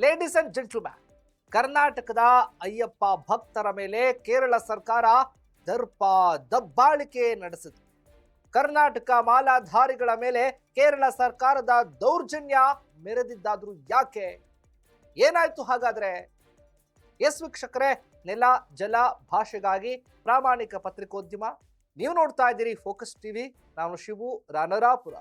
Ladies and gentleman ಕರ್ನಾಟಕದ ಅಯ್ಯಪ್ಪ ಭಕ್ತರ ಮೇಲೆ ಕೇರಳ ಸರ್ಕಾರ ದರ್ಪ ದಬ್ಬಾಳಿಕೆ ನಡೆಸಿತು ಕರ್ನಾಟಕ ಮಾಲಾಧಾರಿಗಳ ಮೇಲೆ ಕೇರಳ ಸರ್ಕಾರದ ದೌರ್ಜನ್ಯ ಮೆರೆದಿದ್ದಾದ್ರೂ ಯಾಕೆ ಏನಾಯ್ತು ಹಾಗಾದ್ರೆ ಎಸ್ ವೀಕ್ಷಕರೇ ನೆಲ ಜಲ ಭಾಷೆಗಾಗಿ ಪ್ರಾಮಾಣಿಕ ಪತ್ರಿಕೋದ್ಯಮ ನೀವು ನೋಡ್ತಾ ಇದ್ದೀರಿ ಫೋಕಸ್ ಟಿವಿ ನಾನು ಶಿವು ರಾನರಾಪುರ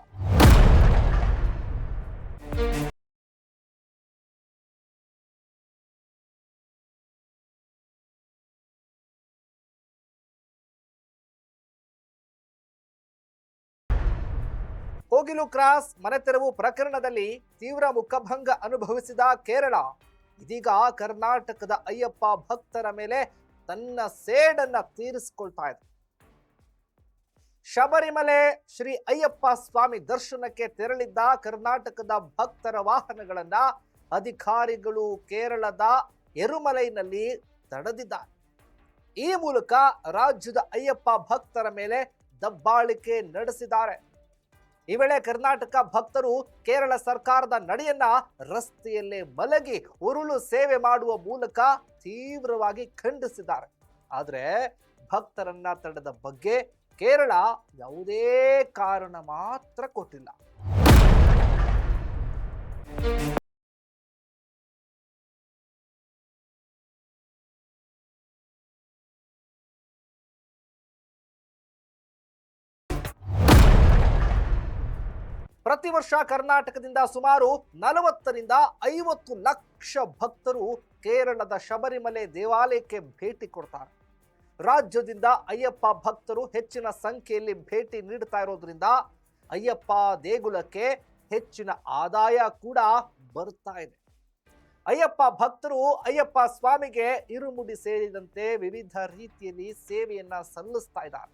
ಕೋಗಿಲು ಕ್ರಾಸ್ ಮನೆ ತೆರವು ಪ್ರಕರಣದಲ್ಲಿ ತೀವ್ರ ಮುಖಭಂಗ ಅನುಭವಿಸಿದ ಕೇರಳ. ಇದೀಗ ಕರ್ನಾಟಕದ ಅಯ್ಯಪ್ಪ ಭಕ್ತರ ಮೇಲೆ ತನ್ನ ಸೇಡನ್ನ ತೀರಿಸಿಕೊಳ್ತಾ ಇದೆ. ಶಬರಿಮಲೆ ಶ್ರೀ ಅಯ್ಯಪ್ಪ ಸ್ವಾಮಿ ದರ್ಶನಕ್ಕೆ ತೆರಳಿದ್ದ ಕರ್ನಾಟಕದ ಭಕ್ತರ ವಾಹನಗಳನ್ನ ಅಧಿಕಾರಿಗಳು ಕೇರಳದ ಎರುಮಲೈನಲ್ಲಿ ತಡೆದಿದ್ದಾರೆ. ಈ ಮೂಲಕ ರಾಜ್ಯದ ಅಯ್ಯಪ್ಪ ಭಕ್ತರ ಮೇಲೆ ದಬ್ಬಾಳಿಕೆ ನಡೆಸಿದ್ದಾರೆ. ಈ ವೇಳೆ ಕರ್ನಾಟಕ ಭಕ್ತರು ಕೇರಳ ಸರ್ಕಾರದ ನಡೆಯನ್ನ ರಸ್ತೆಯಲ್ಲೇ ಮಲಗಿ ಉರುಳು ಸೇವೆ ಮಾಡುವ ಮೂಲಕ ತೀವ್ರವಾಗಿ ಖಂಡಿಸಿದ್ದಾರೆ. ಆದರೆ ಭಕ್ತರನ್ನ ತಡೆದ ಬಗ್ಗೆ ಕೇರಳ ಯಾವುದೇ ಕಾರಣ ಮಾತ್ರ ಕೊಟ್ಟಿಲ್ಲ. ಪ್ರತಿ ವರ್ಷ ಕರ್ನಾಟಕದಿಂದ ಸುಮಾರು ನಲವತ್ತರಿಂದ ಐವತ್ತು ಲಕ್ಷ ಭಕ್ತರು ಕೇರಳದ ಶಬರಿಮಲೆ ದೇವಾಲಯಕ್ಕೆ ಭೇಟಿ ಕೊಡ್ತಾರೆ. ರಾಜ್ಯದಿಂದ ಅಯ್ಯಪ್ಪ ಭಕ್ತರು ಹೆಚ್ಚಿನ ಸಂಖ್ಯೆಯಲ್ಲಿ ಭೇಟಿ ನೀಡ್ತಾ ಇರೋದ್ರಿಂದ ಅಯ್ಯಪ್ಪ ದೇಗುಲಕ್ಕೆ ಹೆಚ್ಚಿನ ಆದಾಯ ಕೂಡ ಬರ್ತಾ ಇದೆ. ಅಯ್ಯಪ್ಪ ಭಕ್ತರು ಅಯ್ಯಪ್ಪ ಸ್ವಾಮಿಗೆ ಇರುಮುಡಿ ಸೇರಿದಂತೆ ವಿವಿಧ ರೀತಿಯಲ್ಲಿ ಸೇವೆಯನ್ನ ಸಲ್ಲಿಸ್ತಾ ಇದ್ದಾರೆ.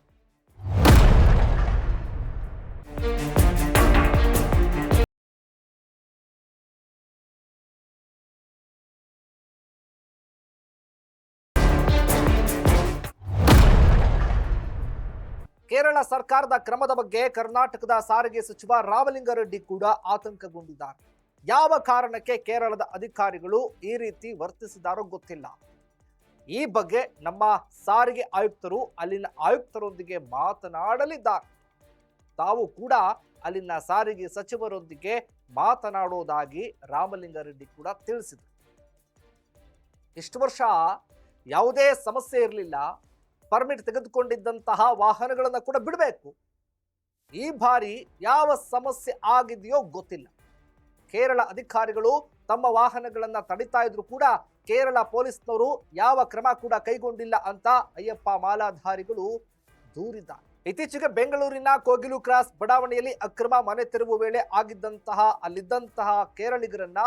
ಕೇರಳ ಸರ್ಕಾರದ ಕ್ರಮದ ಬಗ್ಗೆ ಕರ್ನಾಟಕದ ಸಾರಿಗೆ ಸಚಿವ ರಾಮಲಿಂಗಾರೆಡ್ಡಿ ಕೂಡ ಆತಂಕಗೊಂಡಿದ್ದಾರೆ. ಯಾವ ಕಾರಣಕ್ಕೆ ಕೇರಳದ ಅಧಿಕಾರಿಗಳು ಈ ರೀತಿ ವರ್ತಿಸಿದಾರೋ ಗೊತ್ತಿಲ್ಲ. ಈ ಬಗ್ಗೆ ನಮ್ಮ ಸಾರಿಗೆ ಆಯುಕ್ತರು ಅಲ್ಲಿನ ಆಯುಕ್ತರೊಂದಿಗೆ ಮಾತನಾಡಲಿದ್ದಾರೆ. ತಾವು ಕೂಡ ಅಲ್ಲಿನ ಸಾರಿಗೆ ಸಚಿವರೊಂದಿಗೆ ಮಾತನಾಡೋದಾಗಿ ರಾಮಲಿಂಗಾರೆಡ್ಡಿ ಕೂಡ ತಿಳಿಸಿದರು. ಇಷ್ಟು ವರ್ಷ ಯಾವುದೇ ಸಮಸ್ಯೆ ಇರಲಿಲ್ಲ. ಪರ್ಮಿಟ್ ತೆಗೆದುಕೊಂಡಿದ್ದಂತಹ ವಾಹನಗಳನ್ನು ಕೂಡ ಬಿಡಬೇಕು. ಈ ಬಾರಿ ಯಾವ ಸಮಸ್ಯೆ ಆಗಿದೆಯೋ ಗೊತ್ತಿಲ್ಲ. ಕೇರಳ ಅಧಿಕಾರಿಗಳು ತಮ್ಮ ವಾಹನಗಳನ್ನು ತಡಿತಾ ಇದ್ರು ಕೂಡ ಕೇರಳ ಪೊಲೀಸ್ನವರು ಯಾವ ಕ್ರಮ ಕೂಡ ಕೈಗೊಂಡಿಲ್ಲ ಅಂತ ಅಯ್ಯಪ್ಪ ಮಾಲಾಧಾರಿಗಳು ದೂರಿದ್ದಾರೆ. ಇತ್ತೀಚೆಗೆ ಬೆಂಗಳೂರಿನ ಕೋಗಿಲು ಕ್ರಾಸ್ ಬಡಾವಣೆಯಲ್ಲಿ ಅಕ್ರಮ ಮನೆ ತೆರವು ವೇಳೆ ಆಗಿದ್ದಂತಹ, ಅಲ್ಲಿದ್ದಂತಹ ಕೇರಳಿಗರನ್ನ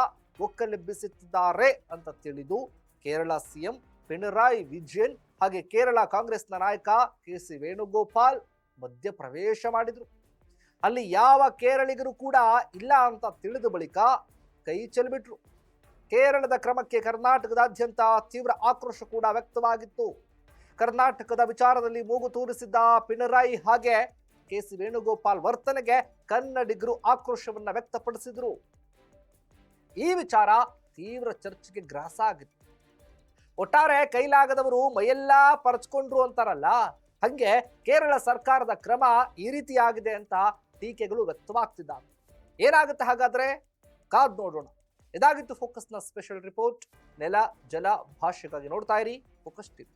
ಒಕ್ಕಲೆಬ್ಬಿಸುತ್ತಿದ್ದಾರೆ ಅಂತ ತಿಳಿದು ಕೇರಳ ಸಿಎಂ ಪಿಣರಾಯಿ ವಿಜಯನ್ ಹಾಗೆ ಕೇರಳ ಕಾಂಗ್ರೆಸ್ನ ನಾಯಕ ಕೆ ಸಿ ವೇಣುಗೋಪಾಲ್ ಮಧ್ಯಪ್ರವೇಶ ಮಾಡಿದರು. ಅಲ್ಲಿ ಯಾವ ಕೇರಳಿಗರು ಕೂಡ ಇಲ್ಲ ಅಂತ ತಿಳಿದ ಬಳಿಕ ಕೈ ಚೆಲ್ಬಿಟ್ರು. ಕೇರಳದ ಕ್ರಮಕ್ಕೆ ಕರ್ನಾಟಕದಾದ್ಯಂತ ತೀವ್ರ ಆಕ್ರೋಶ ಕೂಡ ವ್ಯಕ್ತವಾಗಿತ್ತು. ಕರ್ನಾಟಕದ ವಿಚಾರದಲ್ಲಿ ಮೂಗು ತೂರಿಸಿದ್ದ ಪಿಣರಾಯಿ ಹಾಗೆ ಕೆ ಸಿ ವೇಣುಗೋಪಾಲ್ ವರ್ತನೆಗೆ ಕನ್ನಡಿಗರು ಆಕ್ರೋಶವನ್ನು ವ್ಯಕ್ತಪಡಿಸಿದರು. ಈ ವಿಚಾರ ತೀವ್ರ ಚರ್ಚೆಗೆ ಗ್ರಾಸ ಆಗಿತ್ತು. ಒಟ್ಟಾರೆ ಕೈಲಾಗದವರು ಮೈಯೆಲ್ಲ ಪರಚ್ಕೊಂಡ್ರು ಅಂತಾರಲ್ಲ, ಹಂಗೆ ಕೇರಳ ಸರ್ಕಾರದ ಕ್ರಮ ಈ ರೀತಿಯಾಗಿದೆ ಅಂತ ಟೀಕೆಗಳು ವ್ಯಕ್ತವಾಗ್ತಿದ್ದಾವೆ. ಏನಾಗುತ್ತೆ ಹಾಗಾದ್ರೆ? ಕಾದ್ ನೋಡೋಣ. ಇದಾಗಿತ್ತು ಫೋಕಸ್ನ ಸ್ಪೆಷಲ್ ರಿಪೋರ್ಟ್. ನೆಲ, ಜಲ ಭಾಷೆಗಾಗಿ ನೋಡ್ತಾ ಇರಿ. Focus TV.